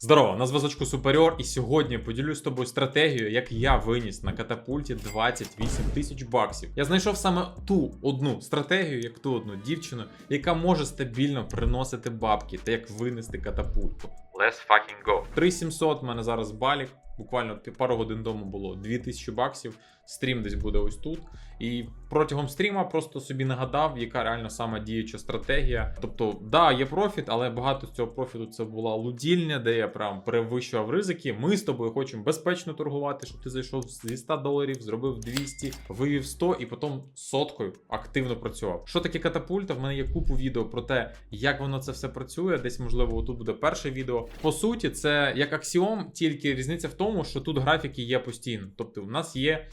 Здорово, на зв'язочку Superior, і сьогодні поділюсь з тобою стратегією, як я виніс на катапульті 28 тисяч баксів. Я знайшов саме ту одну стратегію, як ту одну дівчину, яка може стабільно приносити бабки та як винести катапульту. Let's fucking go. 3700 в мене зараз балік. Буквально пару годин тому було 2000 баксів. Стрім десь буде ось тут. І протягом стріма просто собі нагадав, яка реально сама діюча стратегія. Тобто, да, є профіт, але багато з цього профіту це була лудільня, де я прям перевищував ризики. Ми з тобою хочемо безпечно торгувати, щоб ти зайшов зі 100 доларів, зробив 200, вивів 100 і потім соткою активно працював. Що таке катапульта? В мене є купу відео про те, як воно це все працює. Десь, можливо, тут буде перше відео. По суті, це як аксіом, тільки різниця в тому, що тут графіки є постійно. Тобто, у нас є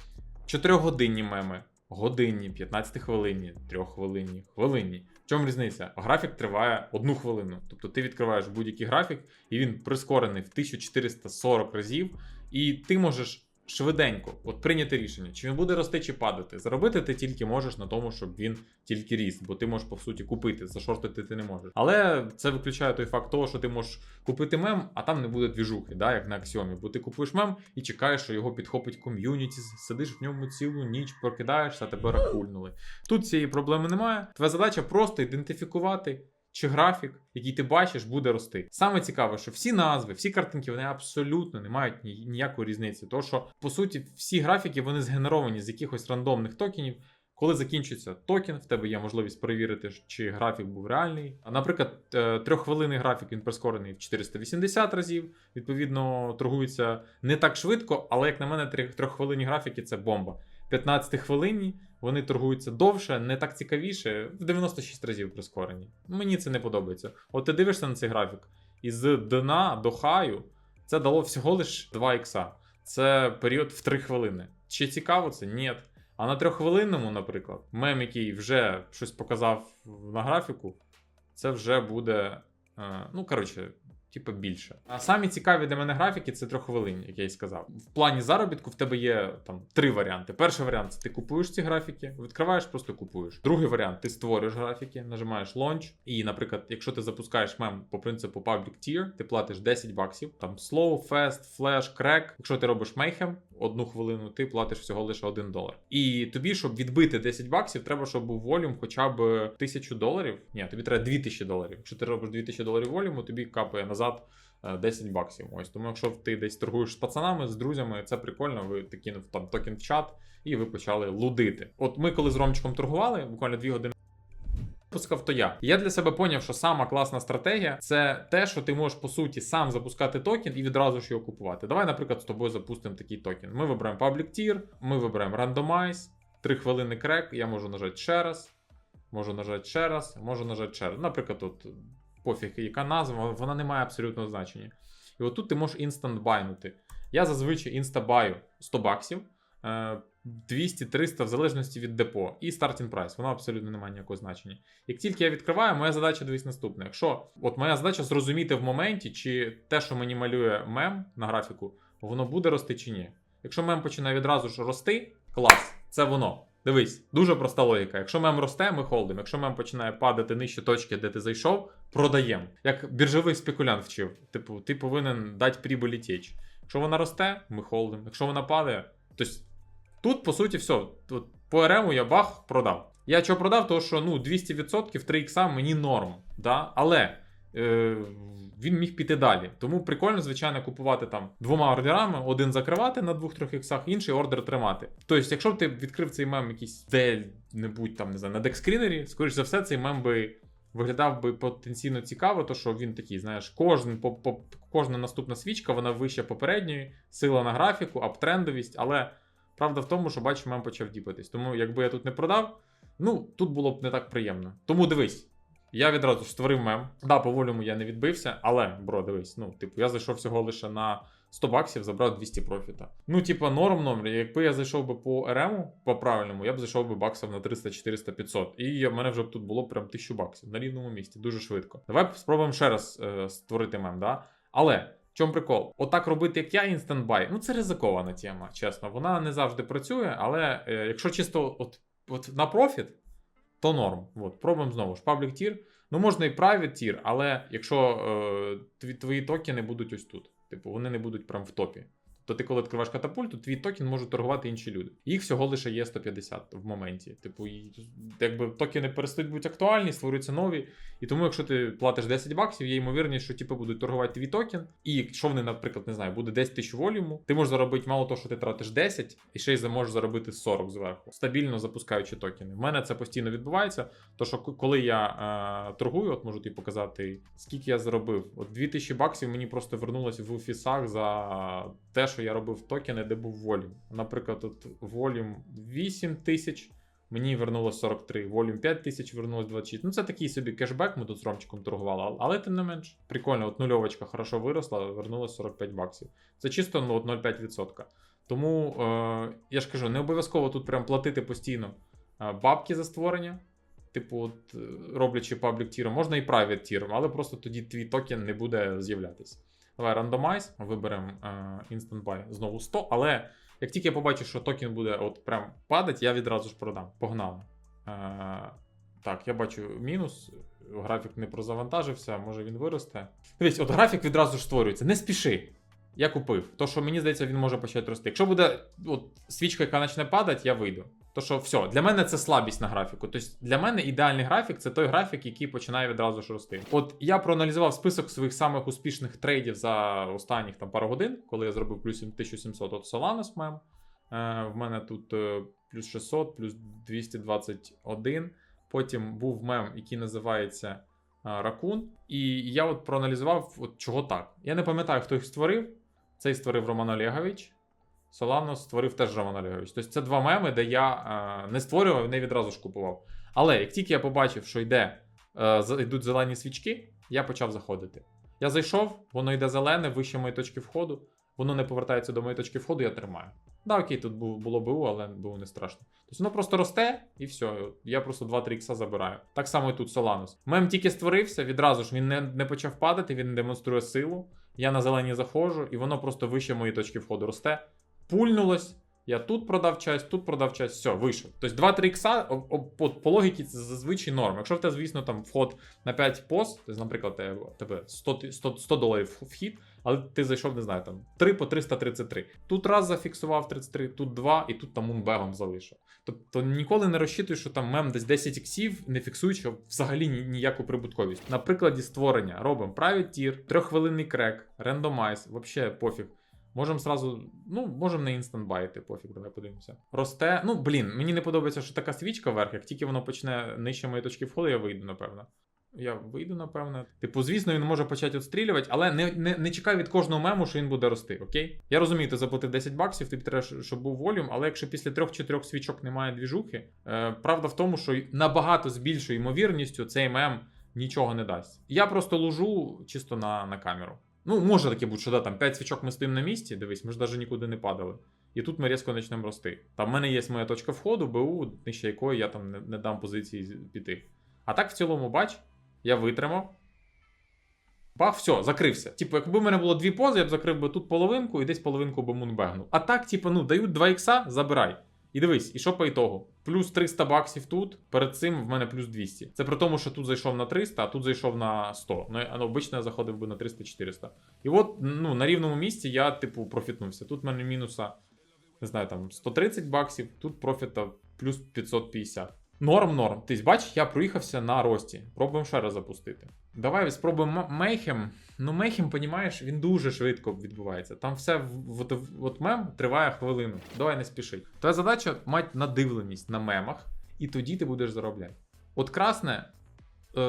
4-годинні меми. Годинні, 15 хвилинні, 3 хвилинні, хвилинні. В чому різниця? Графік триває одну хвилину. Тобто ти відкриваєш будь-який графік, і він прискорений в 1440 разів, і ти можеш швиденько от прийняти рішення, чи він буде рости, чи падати. Заробити ти тільки можеш на тому, щоб він тільки ріс, бо ти можеш по суті купити, зашортити ти не можеш. Але це виключає той факт того, що ти можеш купити мем, а там не буде двіжухи, да, як на аксіомі. Бо ти купуєш мем і чекаєш, що його підхопить ком'юніті, сидиш в ньому цілу ніч, прокидаєшся, тебе рахульнули. Тут цієї проблеми немає. Твоя задача просто ідентифікувати. Чи графік, який ти бачиш, буде рости. Саме цікаве, що всі назви, всі картинки, вони абсолютно не мають ніякої різниці. Тому що, по суті, всі графіки вони згенеровані з якихось рандомних токенів. Коли закінчиться токен, в тебе є можливість перевірити, чи графік був реальний. А, Наприклад, е, трьоххвилинний графік він прискорений в 480 разів. Відповідно, торгується не так швидко, але як на мене, трьоххвилинні графіки це бомба. 15 хвилинні вони торгуються довше, не так цікавіше, в 96 разів прискорені. Мені це не подобається. От ти дивишся на цей графік, і з дна до хаю це дало всього лиш 2 ікса. Це період в 3 хвилини. Чи цікаво це? Ні. А на трьоххвилинному, наприклад, мем, який вже щось показав на графіку, це вже буде. е, ну, коротше, типу більше. А самі цікаві для мене графіки це трьоххвилинні, як я й сказав. В плані заробітку в тебе є там три варіанти. Перший варіант це ти купуєш ці графіки, відкриваєш, просто купуєш. Другий варіант ти створюєш графіки, нажимаєш launch. І, наприклад, якщо ти запускаєш мем по принципу Public Tier, ти платиш 10 баксів. Там slow, fast, flash, crack. Якщо ти робиш mayhem, одну хвилину, ти платиш всього лише 1 долар. І тобі, щоб відбити 10 баксів, треба, щоб був волюм хоча б 1000 доларів. Ні, тобі треба 2000 доларів. Якщо ти робиш 2000 доларів волюму, тобі капає назад. Е, 10 баксів. Ось тому, якщо ти десь торгуєш з пацанами, з друзями, це прикольно. Ви ти кинув там токен в чат і ви почали лудити. От ми, коли з Ромчиком торгували, буквально 2 години. Запускав то я. Я для себе поняв, що сама класна стратегія це те, що ти можеш по суті сам запускати токен і відразу ж його купувати. Давай, наприклад, з тобою запустимо такий токен. Ми вибираємо Public Tier, ми вибираємо Randomize, 3 хвилини крек, я можу нажати ще раз, можу нажати ще раз, можу нажати ще раз. Наприклад, тут пофіг, яка назва, вона не має абсолютного значення. І отут ти можеш інстант байнути. Я зазвичай інстабаю 100 баксів. е, 200-300 в залежності від депо і стартінг прайс, воно абсолютно не має ніякого значення. Як тільки я відкриваю, моя задача дивись наступна. Якщо от моя задача зрозуміти в моменті, чи те, що мені малює мем на графіку, воно буде рости чи ні. Якщо мем починає відразу ж рости, клас, це воно. Дивись, дуже проста логіка. Якщо мем росте, ми холдимо. Якщо мем починає падати нижче точки, де ти зайшов, продаємо. Як біржовий спекулянт вчив. Типу, ти повинен дати прибулі теч. Якщо вона росте, ми холдимо. Якщо вона падає, тобто Тут, по суті, все. Тут по РМу я бах продав. Я чого продав, тому що ну, 200% 3 ікса мені норм. Да? Але він міг піти далі. Тому прикольно, звичайно, купувати там двома ордерами, один закривати на двох-трьох іксах, інший ордер тримати. Тобто, якщо б ти відкрив цей мем якийсь де-небудь там, не знаю, на декскрінері, скоріш за все, цей мем би. Виглядав би потенційно цікаво, то що він такий, знаєш, кожен, по, по, кожна наступна свічка, вона вища попередньої, сила на графіку, аптрендовість, але Правда в тому, що бачу, мем почав діпатись. Тому якби я тут не продав, ну тут було б не так приємно. Тому дивись, я відразу створив мем. Да, по волюму я не відбився, але, бро, дивись, ну, типу, я зайшов всього лише на 100 баксів, забрав 200 профіта. Ну, типа, норм номер. Якби я зайшов би по РМу, по правильному, я б зайшов би баксів на 300, 400, 500. І в мене вже б тут було прям 1000 баксів на рівному місці, дуже швидко. Давай спробуємо ще раз е, створити мем, да? Але. Чому прикол? Отак робити, як я, інстант бай, ну це ризикована тема, чесно. Вона не завжди працює, але е, якщо чисто от, от на профіт, то норм. От, пробуємо знову ж. Public tier. Ну, можна і private tier, але якщо е, твої токени будуть ось тут, типу, вони не будуть прям в топі. То ти, коли відкриваєш катапульт, то твій токен можуть торгувати інші люди. Їх всього лише є 150 в моменті. Типу, якби токени перестають бути актуальні, створюються нові. І тому, якщо ти платиш 10 баксів, є ймовірність, що типу, будуть торгувати твій токен. І якщо вони, наприклад, не знаю, буде 10 тисяч волюму, ти можеш заробити мало того, що ти тратиш 10, і ще й можеш заробити 40 зверху, стабільно запускаючи токени. В мене це постійно відбувається. То що коли я е, торгую, от можу тобі показати, скільки я заробив. От 2000 баксів мені просто вернулось в офісах за те, що я робив токени, де був волюм. Наприклад, от волюм 8 тисяч. Мені вернулось 43, волюм 5 тисяч, вернулось 26. Ну, це такий собі кешбек, ми тут з Ромчиком торгували, але- тим не менш. Прикольно, от нульовочка хорошо виросла, вернулось 45 баксів. Це чисто ну, от 0,5%. Тому е, я ж кажу, не обов'язково тут прям платити постійно е, бабки за створення. Типу, от, е, роблячи паблік тіром, можна і private тіром, але просто тоді твій токен не буде з'являтися. Давай рандомайз, виберемо е, Instant Buy знову 100, але як тільки я побачу, що токен буде от прям падати, я відразу ж продам. Погнали. Е, так, я бачу мінус. Графік не прозавантажився, може він виросте. Дивись, от графік відразу ж створюється. Не спіши. Я купив. То, що мені здається, він може почати рости. Якщо буде от, свічка, яка почне падати, я вийду. То що все, для мене це слабість на графіку. Тобто для мене ідеальний графік це той графік, який починає відразу ж рости. От я проаналізував список своїх самих успішних трейдів за останніх там пару годин, коли я зробив плюс 1700 от Solanas мем. Е, в мене тут е, плюс 600, плюс 221. Потім був мем, який називається а, Ракун. І я от проаналізував, от чого так. Я не пам'ятаю, хто їх створив. Цей створив Роман Олегович. Солано створив теж Роман Олегович. Тобто це два меми, де я а, не створював, і не відразу ж купував. Але як тільки я побачив, що йде, е, йдуть зелені свічки, я почав заходити. Я зайшов, воно йде зелене, вище моєї точки входу. Воно не повертається до моєї точки входу, я тримаю. Да, окей, тут бу- було БУ, але БУ не страшно. Тобто воно просто росте і все. Я просто 2-3 ікса забираю. Так само і тут Solanus. Мем тільки створився, відразу ж він не, не почав падати, він демонструє силу. Я на зелені заходжу, і воно просто вище моєї точки входу росте. Пульнулось. Я тут продав часть, тут продав часть, все, вийшов. Тобто 2-3 ікса по, по логіці це зазвичай норм. Якщо в тебе, звісно, там вход на 5 пост, тобто, наприклад, тебе, тебе 100, 100, 100 доларів вхід, але ти зайшов, не знаю, там 3 по 333. Тут раз зафіксував 33, тут 2, і тут там мунбегом залишив. Тобто ніколи не розчитуй, що там мем десь 10 іксів, не фіксуючи взагалі ні- ніяку прибутковість. На прикладі створення робимо private tier, трьоххвилинний крек, рандомайз, вообще пофіг. Можемо сразу, ну, можемо на інстант байти, пофіг, давай подивимося. Росте. Ну, блін, мені не подобається, що така свічка вверх. Як тільки воно почне нижче моєї точки входу, я вийду, напевно. Я вийду, напевно. Типу, звісно, він може почати відстрілювати, але не, не, не чекай від кожного мему, що він буде рости, окей? Я розумію, ти заплатив 10 баксів, тобі треба, щоб був волюм, але якщо після 3-4 свічок немає двіжухи, е, правда в тому, що набагато з більшою ймовірністю цей мем нічого не дасть. Я просто лужу чисто на, на камеру. Ну, може таке бути, що да, там 5 свічок ми стоїмо на місці, дивись, ми ж навіть нікуди не падали. І тут ми різко почнемо рости. Там в мене є моя точка входу, БУ, нижче якої я там не, не дам позиції піти. А так в цілому, бач, я витримав. Бах, все, закрився. Типу, якби в мене було дві пози, я б закрив би тут половинку і десь половинку би мунбегнув. А так, типу, ну, дають 2 ікса, забирай. І дивись, і що по ітогу? Плюс 300 баксів тут, перед цим в мене плюс 200. Це при тому, що тут зайшов на 300, а тут зайшов на 100. Ну, а, ну обично я заходив би на 300-400. І от, ну, на рівному місці я, типу, профітнувся. Тут в мене мінуса, не знаю, там 130 баксів, тут профіта плюс 550. Норм, норм. Ти бач, я проїхався на рості. Пробуємо ще раз запустити. Давай спробуємо Мейхем. Ну, Мейхем, понімаєш, він дуже швидко відбувається. Там все от, от мем триває хвилину. Давай не спіши. Твоя задача мати надивленість на мемах, і тоді ти будеш заробляти. От красне, е,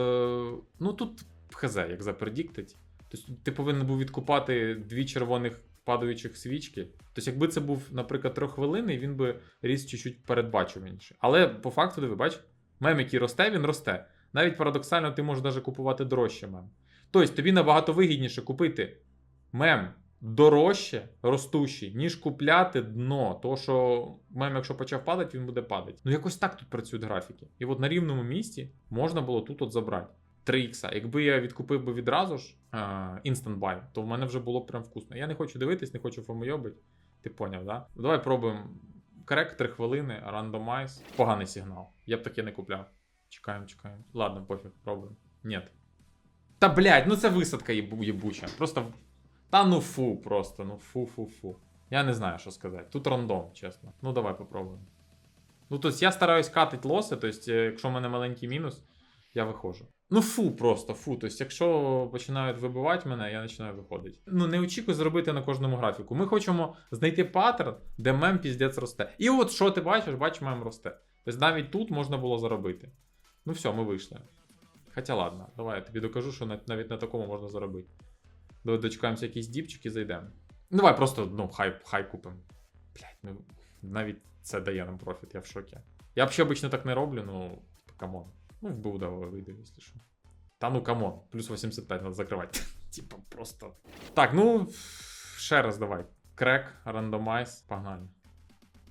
ну тут хз, як запердіктить. Тобто ти повинен був відкупати дві червоних падаючих свічки. Тобто, якби це був, наприклад, трьоххвилинний, він би ріс чуть-чуть передбачуваніше. Але по факту, диви, бач, мем, який росте, він росте. Навіть парадоксально, ти можеш навіть купувати дорожче мем. Тобто тобі набагато вигідніше купити мем дорожче, ростущий, ніж купляти дно. То, що мем, якщо почав падати, він буде падати. Ну якось так тут працюють графіки. І от на рівному місці можна було тут от забрати. 3 ікса. Якби я відкупив би відразу ж а, Instant Buy, то в мене вже було б прям вкусно. Я не хочу дивитись, не хочу фомойобити. Ти поняв, да? Давай пробуємо. Крек 3 хвилини, рандомайз. Поганий сигнал. Я б таке не купляв. Чекаємо, чекаємо. Ладно, пофіг, пробуємо. Ні. Та блядь, ну це висадка єбуча. Просто. Та ну фу, просто, ну фу, фу, фу. Я не знаю, що сказати. Тут рандом, чесно. Ну давай попробуємо. Ну, тобто я стараюсь катити лоси, тобто, е, якщо в мене маленький мінус, я виходжу. Ну фу, просто фу. Тобто, якщо починають вибивати мене, я починаю виходити. Ну не очікуй зробити на кожному графіку. Ми хочемо знайти паттерн, де мем піздець росте. І от що ти бачиш, бачиш, мем росте. Тобто навіть тут можна було заробити. Ну все, ми вийшли. Хоча ладно, давай я тобі докажу, що навіть на такому можна заробити. Давай дочекаємося якийсь діпчик і зайдемо. Ну давай просто, ну, хай, хай купимо. Блять, ну навіть це дає нам профіт, я в шокі. Я взагалі обично так не роблю, ну, камон. Ну, в Буда вийде, якщо що. Та ну камон, плюс 85 треба закривати. Типа просто. Так, ну, ще раз давай. Крек, рандомайз, погнали.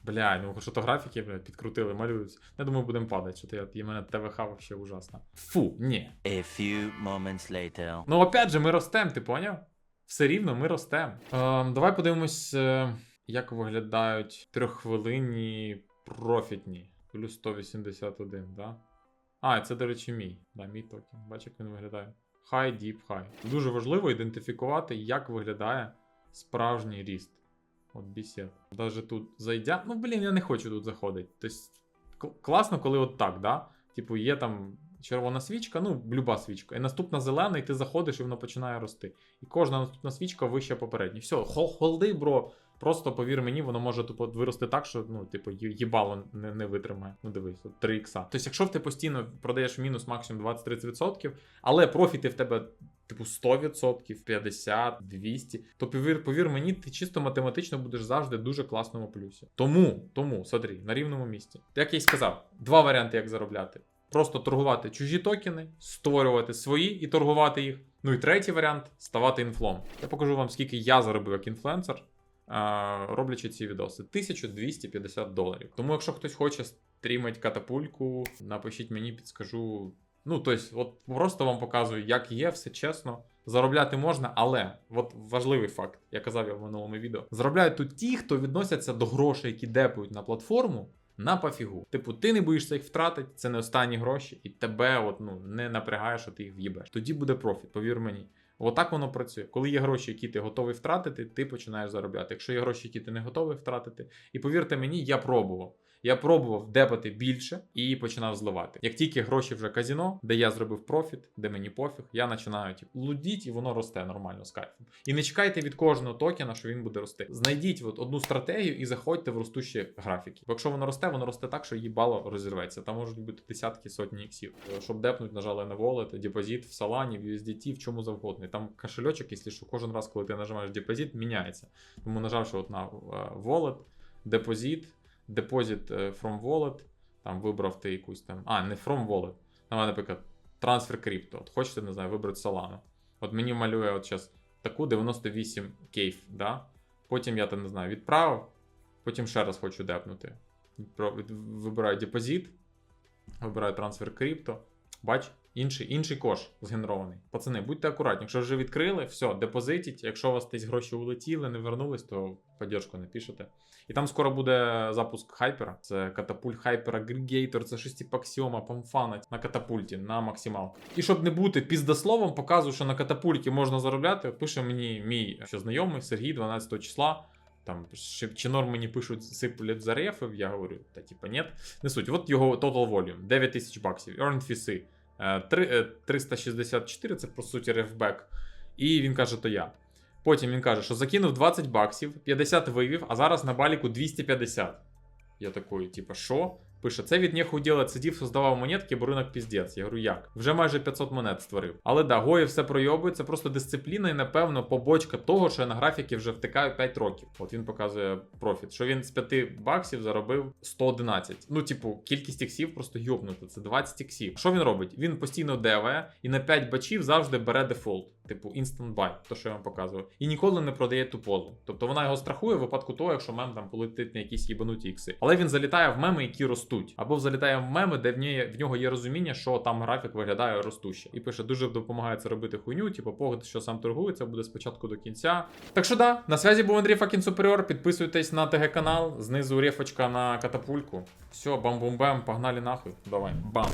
Бля, ну що то графіки, блядь, підкрутили, малюються. Я думаю, будемо падати, що і мене ТВХ вообще ужасно. Фу, ні. A few moments later. Ну, опять же, ми ростем, ти поняв? Все рівно, ми ростем. Ем, давай подивимось, е, як виглядають трьоххвилинні профітні. Плюс 181, да? А, це, до речі, мій. Да, мій токен. Бачиш, як він виглядає. Хай, діп, хай. Дуже важливо ідентифікувати, як виглядає справжній ріст. От бісед. Даже тут зайдя. Ну, блін, я не хочу тут заходити. Тобто, кл- класно, коли от так, да? Типу, є там червона свічка, ну, люба свічка. І наступна зелена, і ти заходиш, і воно починає рости. І кожна наступна свічка вища попередньої. Все, хол холди, бро. Просто повір мені, воно може тупо вирости так, що ну, типу, їбало не, не витримає. Ну дивись, от 3 ікса. Тобто, якщо ти постійно продаєш мінус максимум 20-30%, але профіти в тебе. Типу 100%, 50, 200, то повір, повір мені, ти чисто математично будеш завжди дуже класному плюсі. Тому, тому, смотри, на рівному місці. Як я й сказав, два варіанти, як заробляти. Просто торгувати чужі токени, створювати свої і торгувати їх. Ну і третій варіант ставати інфлом. Я покажу вам, скільки я заробив як інфлюенсер, роблячи ці відоси. 1250 доларів. Тому, якщо хтось хоче стрімити катапульку, напишіть мені, підскажу. Ну, тобто, от просто вам показую, як є, все чесно. Заробляти можна, але от важливий факт, я казав я в минулому відео. Заробляють тут ті, хто відносяться до грошей, які депують на платформу, на пофігу. Типу, ти не боїшся їх втратити, це не останні гроші, і тебе от, ну, не напрягає, що ти їх в'їбеш. Тоді буде профіт, повір мені. Отак воно працює. Коли є гроші, які ти готовий втратити, ти починаєш заробляти. Якщо є гроші, які ти не готовий втратити, і повірте мені, я пробував. Я пробував депати більше і починав зливати. Як тільки гроші вже казіно, де я зробив профіт, де мені пофіг, я починаю типу, лудіть, і воно росте нормально з кайфом. І не чекайте від кожного токена, що він буде рости. Знайдіть от одну стратегію і заходьте в ростущі графіки. Бо якщо воно росте, воно росте так, що їбало розірветься. Там можуть бути десятки сотні іксів. Е, Щоб депнуть, нажали на wallet, депозит в Solana, в USDT, в чому завгодно. І там кошельочок, якщо що, кожен раз, коли ти нажимаєш депозит, міняється. Тому нажавши от на е, wallet, депозит, депозит е, from wallet, там вибрав ти якусь там. А, не from wallet. Там, наприклад, трансфер крипто. От хочете, не знаю, вибрати Solana. От мені малює от зараз таку 98 кейф, да? Потім я там не знаю, відправив, потім ще раз хочу депнути. Вибираю депозит, вибираю трансфер крипто. Бач, інший, інший кош згенерований. Пацани, будьте акуратні. Якщо вже відкрили, все, депозитіть. Якщо у вас десь гроші улетіли, не вернулись, то поддержку напишете. І там скоро буде запуск хайпера. Це катапульт хайпер агрегейтор, це типу памфана на катапульті на максималку. І щоб не бути піздословом, показую, що на катапульті можна заробляти. Пише мені мій ще знайомий Сергій 12 числа. Там норм мені пишуть, сиплять за рефів, я говорю, та типа нет. Не суть. От його total volume 9 тисяч баксів, earned фіси 364, це по суті рефбек. І він каже, то я. Потім він каже, що закинув 20 баксів, 50 вивів, а зараз на баліку 250. Я такий, типу, що? Пише, це від нехуй ділать, сидів, создавав монетки, бо ринок піздець. Я говорю, як? Вже майже 500 монет створив. Але да, Гої все пройобує, це просто дисципліна і, напевно, побочка того, що я на графіки вже втикаю 5 років. От він показує профіт, що він з 5 баксів заробив 111. Ну, типу, кількість іксів просто йобнута, це 20 іксів. Що він робить? Він постійно деває і на 5 бачів завжди бере дефолт. Типу instant buy, то що я вам показував. І ніколи не продає ту позу. Тобто вона його страхує в випадку того, якщо мем там полетить на якісь їбануті ікси. Але він залітає в меми, які ростуть. Або залітає в меми, де в, нє, в нього є розуміння, що там графік виглядає ростуще. І пише, дуже допомагає це робити хуйню, типу, погляд, що сам торгується, буде спочатку до кінця. Так що да, на связі був Андрій Факін Суперіор. Підписуйтесь на ТГ канал, знизу рефочка на катапульку. Все, бам-бум-бам, погнали нахуй. Давай, бам.